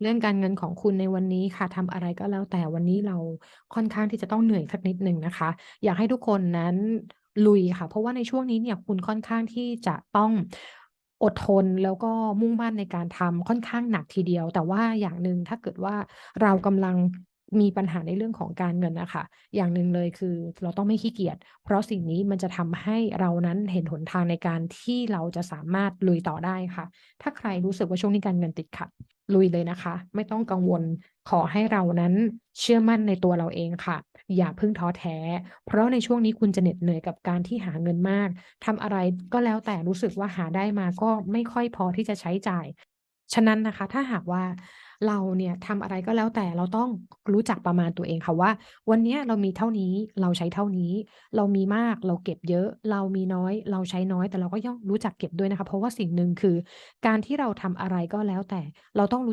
เรื่องการเงินของคุณในวันนี้ค่ะทำอะไรก็แล้วแต่วันนี้เราค่อนข้างที่จะต้องเหนื่อยสักนิดหนึ่งนะคะ อยากให้ทุกคนนั้นลุยค่ะ เพราะว่าในช่วงนี้เนี่ยคุณค่อนข้างที่จะต้องอดทนแล้วก็มุ่งมั่นในการทำค่อนข้างหนักทีเดียว แต่ว่าอย่างหนึ่งถ้าเกิดว่าเรากำลัง มีปัญหาในเรื่องของการเงินนะคะ อย่างหนึ่งเลยคือเราต้องไม่ขี้เกียจ เพราะสิ่งนี้มันจะทำให้เรานั้นเห็นหนทางในการที่เราจะสามารถลุยต่อได้ค่ะ ถ้าใครรู้สึกว่าช่วงนี้การเงินติดขัด ลุยเลยนะคะ ไม่ต้องกังวล ขอให้เรานั้นเชื่อมั่นในตัวเราเองค่ะ อย่าเพิ่งท้อแท้ เพราะในช่วงนี้คุณจะเหน็ดเหนื่อยกับการที่หาเงินมากทำอะไรก็แล้วแต่รู้สึกว่าหาได้มาก็ไม่ค่อยพอที่จะใช้จ่าย ฉะนั้นนะคะ ถ้าหากว่า เราเนี่ยทำอะไรก็แล้วแต่เราต้องรู้จักประมาณตัวเองค่ะว่า วันเนี้ยเรามีเท่านี้เราใช้เท่านี้ เรามีมากเราเก็บเยอะ เรามีน้อย เราใช้น้อยแต่เราก็ย่อมรู้จักเก็บด้วยนะคะ เพราะว่าสิ่งหนึ่งคือ การที่เราทำอะไรก็แล้วแต่เราต้องรู้จัก